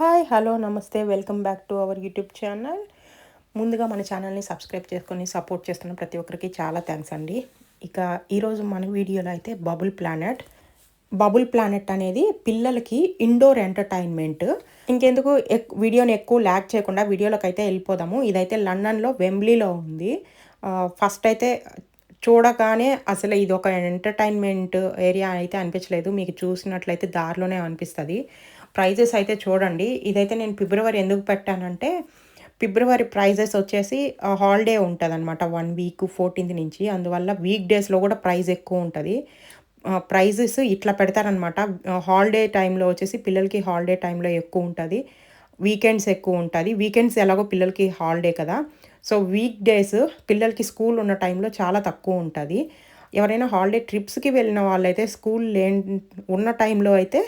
Hi hello నమస్తే welcome back to our YouTube channel. ముందుగా మన ఛానల్ని సబ్స్క్రైబ్ చేసుకొని సపోర్ట్ చేస్తున్న ప్రతి ఒక్కరికి చాలా థ్యాంక్స్ అండి. ఇక ఈరోజు మన వీడియోలో అయితే బబుల్ ప్లానెట్. బబుల్ ప్లానెట్ అనేది పిల్లలకి ఇండోర్ ఎంటర్టైన్మెంట్. ఇంకెందుకు ఎక్ వీడియోని ఎక్కువ ల్యాక్ చేయకుండా వీడియోలోకి అయితే వెళ్ళిపోదాము. ఇదైతే లండన్లో వెంబ్లీలో ఉంది. ఫస్ట్ అయితే చూడగానే అసలు ఇది ఒక ఎంటర్టైన్మెంట్ ఏరియా అయితే అనిపించలేదు. మీకు చూసినట్లయితే దారిలోనే అనిపిస్తుంది. ప్రైజెస్ అయితే చూడండి. ఇదైతే నేను ఫిబ్రవరి ఎందుకు పెట్టానంటే ఫిబ్రవరి ప్రైజెస్ వచ్చేసి హాలిడే ఉంటుంది అనమాట వన్ వీక్ ఫోర్టీన్త్ నుంచి. అందువల్ల వీక్ డేస్లో కూడా ప్రైస్ ఎక్కువ ఉంటుంది. ప్రైజెస్ ఇట్లా పెడతారనమాట హాలిడే టైంలో వచ్చేసి పిల్లలకి హాలిడే టైంలో ఎక్కువ ఉంటుంది. వీకెండ్స్ ఎక్కువ ఉంటుంది. వీకెండ్స్ ఎలాగో పిల్లలకి హాలిడే కదా. సో వీక్ డేస్ పిల్లలకి స్కూల్ ఉన్న టైంలో చాలా తక్కువ ఉంటుంది. ఎవరైనా హాలిడే ట్రిప్స్కి వెళ్ళిన వాళ్ళైతే స్కూల్ లేని ఉన్న టైంలో అయితే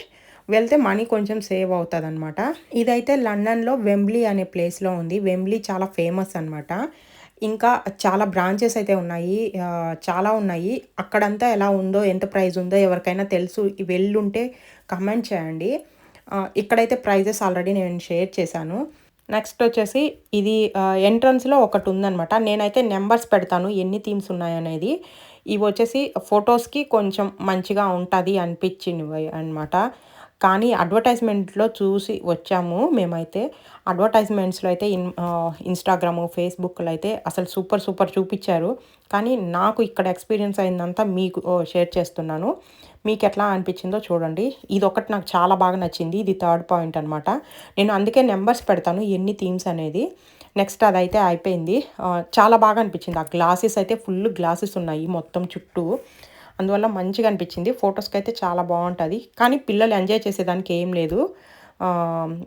వెళ్తే మనీ కొంచెం సేవ్ అవుతుంది అనమాట ఇదైతే లండన్లో వెంబ్లీ అనే ప్లేస్లో ఉంది. వెంబ్లీ చాలా ఫేమస్ అనమాట ఇంకా చాలా బ్రాంచెస్ అయితే ఉన్నాయి. చాలా ఉన్నాయి. అక్కడంతా ఎలా ఉందో ఎంత ప్రైస్ ఉందో ఎవరికైనా తెలుసు వెళ్ళుంటే కమెంట్ చేయండి. ఇక్కడైతే ప్రైజెస్ ఆల్రెడీ నేను షేర్ చేశాను. నెక్స్ట్ వచ్చేసి ఇది ఎంట్రన్స్లో ఒకటి ఉందనమాట నేనైతే నెంబర్స్ పెడతాను ఎన్ని థీమ్స్ ఉన్నాయనేది ఇవి వచ్చేసి ఫొటోస్కి కొంచెం మంచిగా ఉంటుంది అనిపించింది అనమాట కానీ అడ్వర్టైజ్మెంట్లో చూసి వచ్చాము మేమైతే. అడ్వర్టైజ్మెంట్స్లో అయితే ఇన్ ఇన్స్టాగ్రాము ఫేస్బుక్లో అయితే అసలు సూపర్ సూపర్ చూపించారు. కానీ నాకు ఇక్కడ ఎక్స్పీరియన్స్ అయిందంతా మీకు షేర్ చేస్తున్నాను. మీకు ఎట్లా అనిపించిందో చూడండి. ఇది ఒకటి నాకు చాలా బాగా నచ్చింది. ఇది థర్డ్ పాయింట్ అనమాట నేను అందుకే నెంబర్స్ పెడతాను ఎన్ని థీమ్స్ అనేది. నెక్స్ట్ అదైతే అయిపోయింది. చాలా బాగా అనిపించింది. ఆ గ్లాసెస్ అయితే ఫుల్ గ్లాసెస్ ఉన్నాయి మొత్తం చుట్టూ. అందువల్ల మంచిగా అనిపించింది. ఫొటోస్కి అయితే చాలా బాగుంటుంది. కానీ పిల్లలు ఎంజాయ్ చేసేదానికి ఏం లేదు.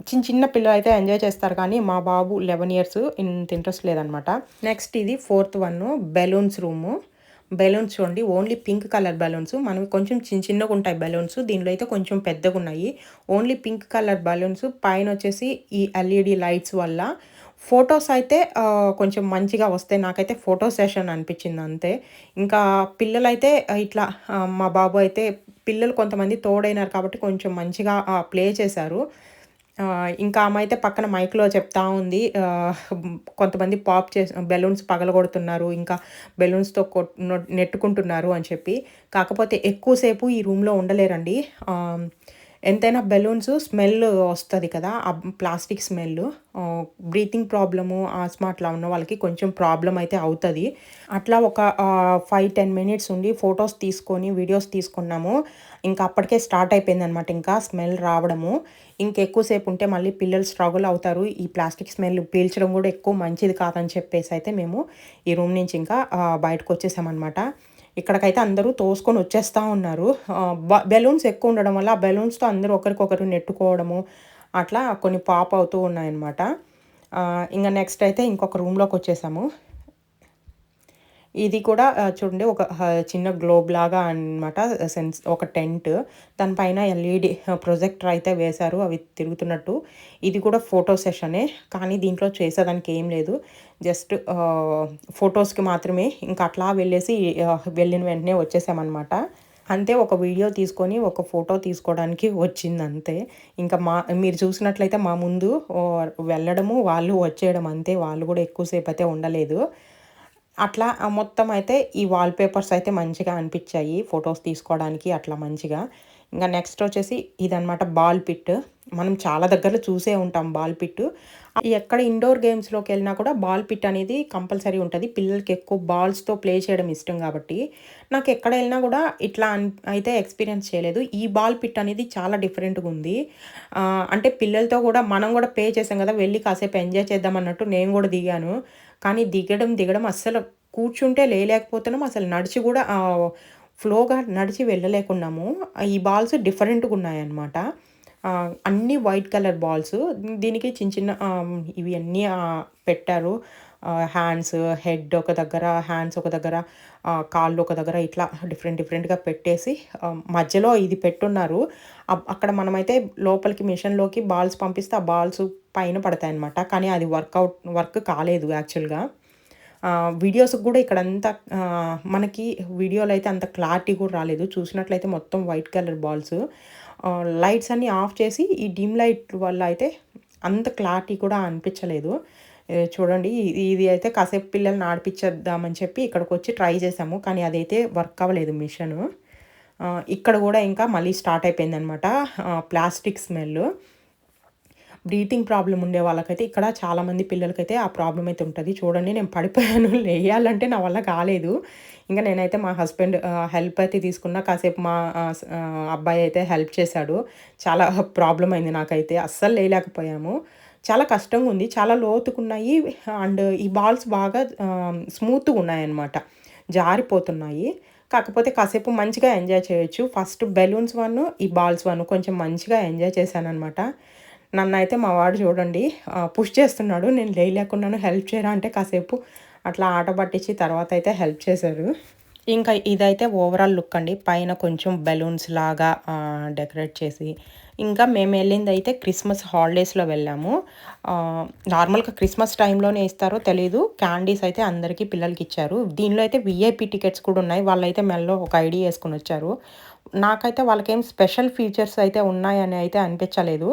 చిన్న చిన్న పిల్లలు అయితే ఎంజాయ్ చేస్తారు కానీ మా బాబు లెవెన్ ఇయర్స్ ఇంత ఇంట్రెస్ట్ లేదనమాట. నెక్స్ట్ ఇది fourth one balloons room balloons చూడండి ఓన్లీ పింక్ కలర్ బెలూన్స్ మనకి కొంచెం చిన్న చిన్నగా ఉంటాయి బెలూన్స్ దీనిలో అయితే కొంచెం పెద్దగా ఉన్నాయి ఓన్లీ పింక్ కలర్ బెలూన్స్ పైన వచ్చేసి ఈ ఎల్ఈడి లైట్స్ వల్ల ఫొటోస్ అయితే కొంచెం మంచిగా వస్తే నాకైతే ఫోటో సెషన్ అనిపించింది అంతే. ఇంకా పిల్లలైతే ఇట్లా మా బాబు అయితే పిల్లలు కొంతమంది తోడైనారు కాబట్టి కొంచెం మంచిగా ప్లే చేశారు. ఇంకా ఆమె అయితే పక్కన మైక్లో చెప్తా ఉంది. కొంతమంది పాప్ చే బెలూన్స్ పగలగొడుతున్నారు. ఇంకా బెలూన్స్తో నెట్టుకుంటున్నారు అని చెప్పి. కాకపోతే ఎక్కువసేపు ఈ రూమ్లో ఉండలేరండి. ఎంతైనా బెలూన్స్ స్మెల్ వస్తుంది కదా ఆ plastic smell breathing problem asthma అట్లా ఉన్న వాళ్ళకి కొంచెం ప్రాబ్లం అయితే అవుతుంది. అట్లా ఒక ఫైవ్ టెన్ మినిట్స్ ఉండి ఫొటోస్ తీసుకొని వీడియోస్ తీసుకున్నాము. ఇంకా అప్పటికే స్టార్ట్ అయిపోయింది అనమాట ఇంకా స్మెల్ రావడము. ఇంకెక్కువసేపు ఉంటే మళ్ళీ పిల్లలు స్ట్రగుల్ అవుతారు. ఈ ప్లాస్టిక్ స్మెల్ పీల్చడం కూడా ఎక్కువ మంచిది కాదని చెప్పేసి అయితే మేము ఈ రూమ్ నుంచి ఇంకా బయటకు వచ్చేసామన్నమాట. ఇక్కడికైతే అందరూ తోసుకొని వచ్చేస్తూ ఉన్నారు. బెలూన్స్ ఎక్కువ ఉండడం వల్ల ఆ బెలూన్స్తో అందరూ ఒకరికొకరు నెట్టుకోవడము అట్లా కొన్ని పాప్ అవుతూ ఉన్నాయన్నమాట. ఇంకా నెక్స్ట్ అయితే ఇంకొక రూమ్లోకి వచ్చేసాము. ఇది కూడా చూడండి ఒక చిన్న గ్లోబ్ లాగా అనమాట సెన్స్ ఒక టెంట్. దానిపైన ఎల్ఈడి ప్రొజెక్టర్ అయితే వేశారు అవి తిరుగుతున్నట్టు. ఇది కూడా ఫోటో సెషనే కానీ దీంట్లో చేసేదానికి ఏం లేదు. జస్ట్ ఫొటోస్కి మాత్రమే ఇంకా అట్లా వెళ్ళేసి వెళ్ళిన వెంటనే వచ్చేసామన్నమాట. అంతే ఒక వీడియో తీసుకొని ఒక ఫోటో తీసుకోవడానికి వచ్చింది అంతే ఇంకా మా మీరు చూసినట్లయితే మా ముందు వెళ్ళడము వాళ్ళు వచ్చేయడం అంతే వాళ్ళు కూడా ఎక్కువసేపు అయితే ఉండలేదు. అట్లా మొత్తం అయితే ఈ వాల్పేపర్స్ అయితే మంచిగా అనిపించాయి ఫొటోస్ తీసుకోవడానికి అట్లా మంచిగా. ఇంకా నెక్స్ట్ వచ్చేసి ఇదనమాట బాల్ పిట్ మనం చాలా దగ్గరలో చూసే ఉంటాం బాల్ పిట్ ఎక్కడ ఇండోర్ గేమ్స్లోకి వెళ్ళినా కూడా బాల్ పిట్ అనేది కంపల్సరీ ఉంటుంది. పిల్లలకి ఎక్కువ బాల్స్తో ప్లే చేయడం ఇష్టం కాబట్టి. నాకు ఎక్కడ వెళ్ళినా కూడా ఇట్లా అయితే ఎక్స్పీరియన్స్ చేయలేదు. ఈ బాల్ పిట్ అనేది చాలా డిఫరెంట్గా ఉంది. అంటే పిల్లలతో కూడా మనం కూడా పే చేసాం కదా వెళ్ళి కాసేపు ఎంజాయ్ చేద్దాం అన్నట్టు నేను కూడా దిగాను. కానీ దిగడం దిగడం అస్సలు కూర్చుంటే లేలేకపోతున్నాం అసలు నడిచి కూడా ఫ్లోగా నడిచి వెళ్ళలేకున్నాము. ఈ బాల్స్ డిఫరెంట్గా ఉన్నాయన్నమాట. అన్నీ వైట్ కలర్ బాల్స్. దీనికి చిన్న చిన్న ఇవి అన్నీ పెట్టారు. హ్యాండ్స్ హెడ్ ఒక దగ్గర హ్యాండ్స్ ఒక దగ్గర కాళ్ళు ఒక దగ్గర ఇట్లా డిఫరెంట్ డిఫరెంట్గా పెట్టేసి మధ్యలో ఇది పెట్టున్నారు. అక్కడ మనమైతే లోపలికి మిషన్లోకి బాల్స్ పంపిస్తే ఆ బాల్స్ పైన పడతాయి అనమాట కానీ అది వర్కౌట్ వర్క్ కాలేదు యాక్చువల్గా. వీడియోస్కి కూడా ఇక్కడంతా మనకి వీడియోలో అయితే అంత క్లారిటీ కూడా రాలేదు. చూసినట్లయితే మొత్తం వైట్ కలర్ బాల్స్. లైట్స్ అన్నీ ఆఫ్ చేసి ఈ డిమ్ లైట్ వల్ల అయితే అంత క్లారిటీ కూడా అనిపించలేదు. చూడండి ఇది అయితే కాసేపు పిల్లల్ని ఆడిపించేద్దామని చెప్పి ఇక్కడికి వచ్చి ట్రై చేసాము కానీ అదైతే వర్క్ అవ్వలేదు మిషను. ఇక్కడ కూడా ఇంకా మళ్ళీ స్టార్ట్ అయిపోయింది అనమాట ప్లాస్టిక్ స్మెల్ బ్రీతింగ్ ప్రాబ్లం ఉండే వాళ్ళకైతే ఇక్కడ చాలామంది పిల్లలకైతే ఆ ప్రాబ్లం అయితే ఉంటుంది. చూడండి నేను పడిపోయాను లేయాలంటే నా వల్ల కాలేదు. ఇంకా నేనైతే మా హస్బెండ్ హెల్ప్ అయితే తీసుకున్నా. కాసేపు మా అబ్బాయి అయితే హెల్ప్ చేశాడు. చాలా ప్రాబ్లం అయింది నాకైతే. అస్సలు లేయలేకపోయాము. చాలా కష్టంగా ఉంది. చాలా లోతుకున్నాయి. అండ్ ఈ బాల్స్ బాగా స్మూత్గా ఉన్నాయన్నమాట. జారిపోతున్నాయి. కాకపోతే కాసేపు మంచిగా ఎంజాయ్ చేయొచ్చు. ఫస్ట్ బెలూన్స్ వన్ ఈ బాల్స్ వన్ కొంచెం మంచిగా ఎంజాయ్ చేశాను అనమాట నన్ను అయితే మా వాడు చూడండి పుష్ చేస్తున్నాడు. నేను లేయలేకున్నాను. హెల్ప్ చేయరా అంటే కాసేపు అట్లా ఆట పట్టించి తర్వాత అయితే హెల్ప్ చేశారు. ఇంకా ఇదైతే ఓవరాల్ లుక్ అండి. పైన కొంచెం బెలూన్స్ లాగా డెకరేట్ చేసి. ఇంకా మేము వెళ్ళింది అయితే క్రిస్మస్ హాలిడేస్లో వెళ్ళాము. నార్మల్గా క్రిస్మస్ టైంలోనే ఇస్తారో తెలీదు. క్యాండీస్ అయితే అందరికీ పిల్లలకి ఇచ్చారు. దీనిలో అయితే విఐపి టికెట్స్ కూడా ఉన్నాయి. వాళ్ళైతే మెల్లో ఒక ఐడి వేసుకుని వచ్చారు. నాకైతే వాళ్ళకేం స్పెషల్ ఫీచర్స్ అయితే ఉన్నాయని అయితే అనిపించలేదు.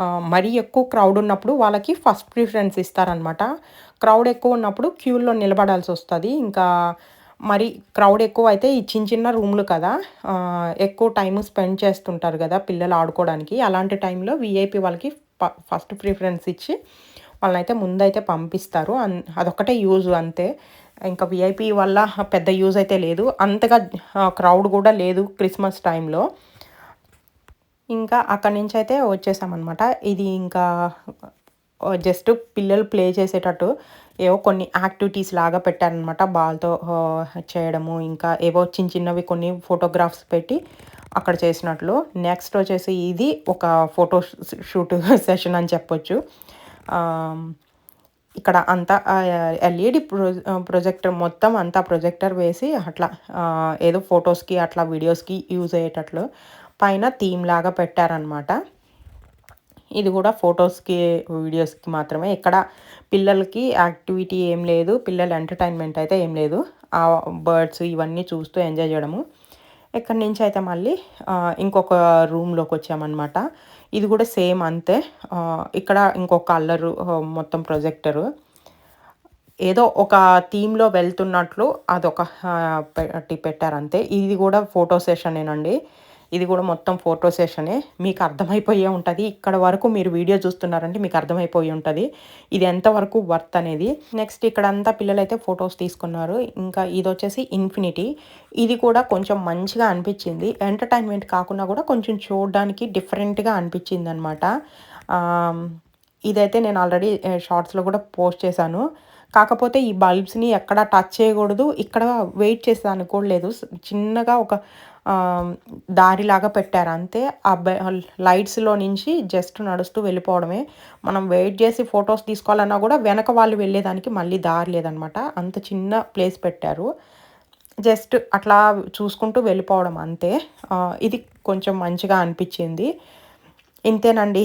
మరీ ఎక్కువ క్రౌడ్ ఉన్నప్పుడు వాళ్ళకి ఫస్ట్ ప్రిఫరెన్స్ ఇస్తారనమాట క్రౌడ్ ఎక్కువ ఉన్నప్పుడు క్యూల్లో నిలబడాల్సి వస్తుంది. ఇంకా మరి క్రౌడ్ ఎక్కువ అయితే ఈ చిన్న చిన్న రూమ్లు కదా ఎక్కువ టైం స్పెండ్ చేస్తుంటారు కదా పిల్లలు ఆడుకోవడానికి. అలాంటి టైంలో విఐపి వాళ్ళకి ఫ- ఫస్ట్ ప్రిఫరెన్స్ ఇచ్చి వాళ్ళనైతే ముందైతే పంపిస్తారు. అన్ అదొక్కటే యూజ్ అంతే. ఇంకా విఐపి వల్ల పెద్ద యూజ్ అయితే లేదు. అంతగా క్రౌడ్ కూడా లేదు క్రిస్మస్ టైంలో ఇంకా అక్కడి నుంచి అయితే వచ్చేసామన్నమాట. ఇది ఇంకా జస్ట్ పిల్లలు ప్లే చేసేటట్టు ఏవో కొన్ని యాక్టివిటీస్ లాగా పెట్టారనమాట బాల్తో చేయడము ఇంకా ఏవో చిన్న చిన్నవి కొన్ని ఫోటోగ్రాఫ్స్ పెట్టి అక్కడ చేసినట్లు. నెక్స్ట్ వచ్చేసి ఇది ఒక ఫోటో షూట్ సెషన్ అని చెప్పొచ్చు. ఇక్కడ అంతా ఎల్ఈడి ప్రొ ప్రొజెక్టర్ మొత్తం అంతా ప్రొజెక్టర్ వేసి అట్లా ఏదో ఫొటోస్కి అట్లా వీడియోస్కి యూజ్ అయ్యేటట్లు. పైన థీమ్ లాగా పెట్టారనమాట ఇది కూడా ఫొటోస్కి వీడియోస్కి మాత్రమే. ఇక్కడ పిల్లలకి యాక్టివిటీ ఏం లేదు పిల్లల ఎంటర్టైన్మెంట్ అయితే ఏం లేదు. ఆ బర్డ్స్ ఇవన్నీ చూస్తూ ఎంజాయ్ చేయడము. ఇక్కడి నుంచి అయితే మళ్ళీ ఇంకొక రూమ్లోకి వచ్చామన్నమాట. ఇది కూడా సేమ్ అంతే. ఇక్కడ ఇంకొక కలరు మొత్తం ప్రొజెక్టరు. ఏదో ఒక థీమ్లో వెళ్తున్నట్లు అదొక పెట్టి పెట్టారంతే. ఇది కూడా ఫోటో సెషనేనండి. ఇది కూడా మొత్తం ఫోటో సెషనే. మీకు అర్థమైపోయే ఉంటుంది. ఇక్కడ వరకు మీరు వీడియో చూస్తున్నారంటే మీకు అర్థమైపోయి ఉంటుంది. ఇది ఎంతవరకు వర్త్ అనేది. నెక్స్ట్ ఇక్కడ అంతా పిల్లలైతే ఫొటోస్ తీసుకున్నారు. ఇంకా ఇది వచ్చేసి ఇన్ఫినిటీ. ఇది కూడా కొంచెం మంచిగా అనిపించింది. ఎంటర్టైన్మెంట్ కాకుండా కూడా కొంచెం చూడడానికి డిఫరెంట్గా అనిపించింది అనమాట ఇదైతే నేను ఆల్రెడీ షార్ట్స్లో కూడా పోస్ట్ చేశాను. కాకపోతే ఈ బల్బ్స్ని ఎక్కడ టచ్ చేయకూడదు. ఇక్కడ వెయిట్ చేసేదానికి కూడా లేదు. చిన్నగా ఒక దారిలాగా పెట్టారు. అంతే. ఆ బె లైట్స్లో నుంచి జస్ట్ నడుస్తూ వెళ్ళిపోవడమే. మనం వెయిట్ చేసి ఫొటోస్ తీసుకోవాలన్నా కూడా వెనక వాళ్ళు వెళ్ళేదానికి మళ్ళీ దారి లేదనమాట. అంత చిన్న ప్లేస్ పెట్టారు. జస్ట్ అట్లా చూసుకుంటూ వెళ్ళిపోవడం అంతే. ఇది కొంచెం మంచిగా అనిపించింది. ఇంతేనండి.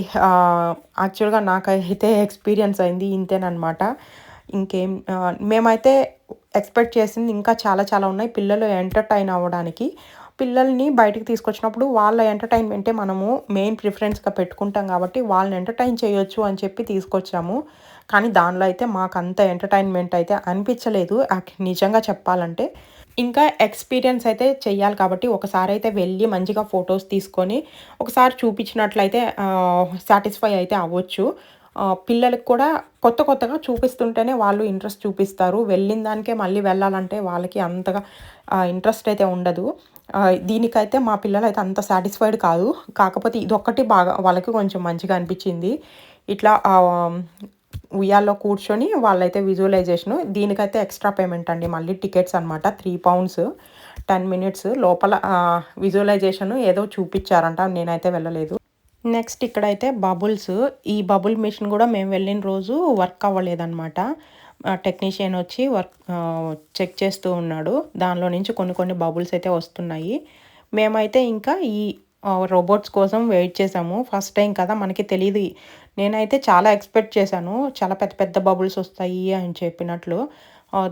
యాక్చువల్గా నాకైతే ఎక్స్పీరియన్స్ అయింది ఇంతేనమాట ఇంకేం మేమైతే ఎక్స్పెక్ట్ చేసింది ఇంకా చాలా చాలా ఉన్నాయి. పిల్లలు ఎంటర్టైన్ అవ్వడానికి. పిల్లల్ని బయటికి తీసుకొచ్చినప్పుడు వాళ్ళ ఎంటర్టైన్మెంటే మనము మెయిన్ ప్రిఫరెన్స్గా పెట్టుకుంటాం కాబట్టి వాళ్ళని ఎంటర్టైన్ చేయొచ్చు అని చెప్పి తీసుకొచ్చాము. కానీ దానిలో అయితే మాకు అంత ఎంటర్టైన్మెంట్ అయితే అనిపించలేదు. నిజంగా చెప్పాలంటే ఇంకా ఎక్స్పీరియన్స్ అయితే చెయ్యాలి కాబట్టి ఒకసారి అయితే వెళ్ళి మంచిగా ఫొటోస్ తీసుకొని ఒకసారి చూపించినట్లయితే సాటిస్ఫై అయితే అవ్వచ్చు. పిల్లలకు కూడా కొత్త కొత్తగా చూపిస్తుంటేనే వాళ్ళు ఇంట్రెస్ట్ చూపిస్తారు. వెళ్ళిన దానికే మళ్ళీ వెళ్ళాలంటే వాళ్ళకి అంతగా ఇంట్రెస్ట్ అయితే ఉండదు. దీనికైతే మా పిల్లలు అయితే అంత సాటిస్ఫైడ్ కాదు. కాకపోతే ఇది బాగా వాళ్ళకి కొంచెం మంచిగా అనిపించింది. ఇట్లా ఉయ్యాల్లో కూర్చొని వాళ్ళైతే విజువలైజేషన్ దీనికైతే ఎక్స్ట్రా పేమెంట్ అండి. మళ్ళీ టికెట్స్ అనమాట త్రీ పౌండ్స్ టెన్ మినిట్స్ లోపల విజువలైజేషన్ ఏదో చూపించారంట. నేనైతే వెళ్ళలేదు. నెక్స్ట్ ఇక్కడైతే బబుల్స్. ఈ బబుల్ మిషన్ కూడా మేము వెళ్ళిన రోజు వర్క్ అవ్వలేదన్నమాట. టెక్నీషియన్ వచ్చి వర్క్ చెక్ చేస్తూ ఉన్నాడు. దానిలో నుంచి కొన్ని కొన్ని బబుల్స్ అయితే వస్తున్నాయి. మేమైతే ఇంకా ఈ రోబోట్స్ కోసం వెయిట్ చేసాము ఫస్ట్ టైం కదా మనకి తెలియదు నేనైతే చాలా ఎక్స్పెక్ట్ చేశాను. చాలా పెద్ద పెద్ద బబుల్స్ వస్తాయి అని చెప్పినట్లు.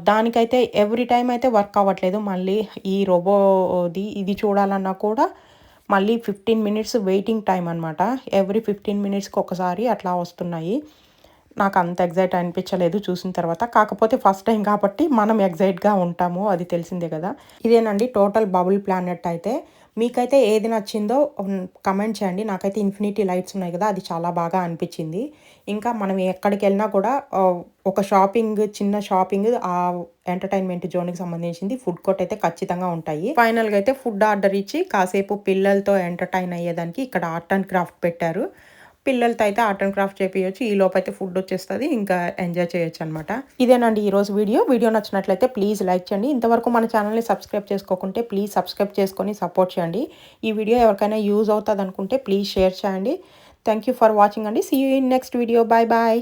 దానికైతే ఎవ్రీ టైం అయితే వర్క్ అవ్వట్లేదు. మళ్ళీ ఈ రోబోది ఇది చూడాలన్నా కూడా మళ్ళీ ఫిఫ్టీన్ మినిట్స్ వెయిటింగ్ టైం అనమాట ఎవ్రీ ఫిఫ్టీన్ మినిట్స్కి ఒకసారి అట్లా వస్తున్నాయి. నాకు అంత ఎగ్జైట్ అనిపించలేదు చూసిన తర్వాత. కాకపోతే ఫస్ట్ టైం కాబట్టి మనం ఎగ్జైట్గా ఉంటాము అది తెలిసిందే కదా. ఇదేనండి టోటల్ బబుల్ ప్లానెట్ అయితే. మీకైతే ఏది నచ్చిందో కమెంట్ చేయండి. నాకైతే ఇన్ఫినిటీ లైట్స్ ఉన్నాయి కదా అది చాలా బాగా అనిపించింది. ఇంకా మనం ఎక్కడికి వెళ్ళినా కూడా ఒక షాపింగ్ చిన్న షాపింగ్ ఆ ఎంటర్టైన్మెంట్ జోన్కి సంబంధించింది ఫుడ్ కోర్ట్ అయితే ఖచ్చితంగా ఉంటాయి. ఫైనల్గా అయితే ఫుడ్ ఆర్డర్ ఇచ్చి కాసేపు పిల్లలతో ఎంటర్టైన్ అయ్యేదానికి ఇక్కడ ఆర్ట్ అండ్ క్రాఫ్ట్ పెట్టారు. పిల్లలతో అయితే ఆర్ట్ అండ్ క్రాఫ్ట్ చేయొచ్చు ఈ లోపైతే ఫుడ్ వచ్చేస్తుంది. ఇంకా ఎంజాయ్ చేయొచ్చు అనమాట ఇదేనండి ఈరోజు వీడియో. వీడియో నచ్చినట్లయితే ప్లీజ్ లైక్ చేయండి. ఇంతవరకు మన ఛానల్ని సబ్స్క్రైబ్ చేసుకోకుంటే ప్లీజ్ సబ్స్క్రైబ్ చేసుకొని సపోర్ట్ చేయండి. ఈ వీడియో ఎవరికైనా యూజ్ అవుతుంది అనుకుంటే ప్లీజ్ షేర్ చేయండి. థ్యాంక్ యూ ఫర్ వాచింగ్ అండి. See you in next video bye bye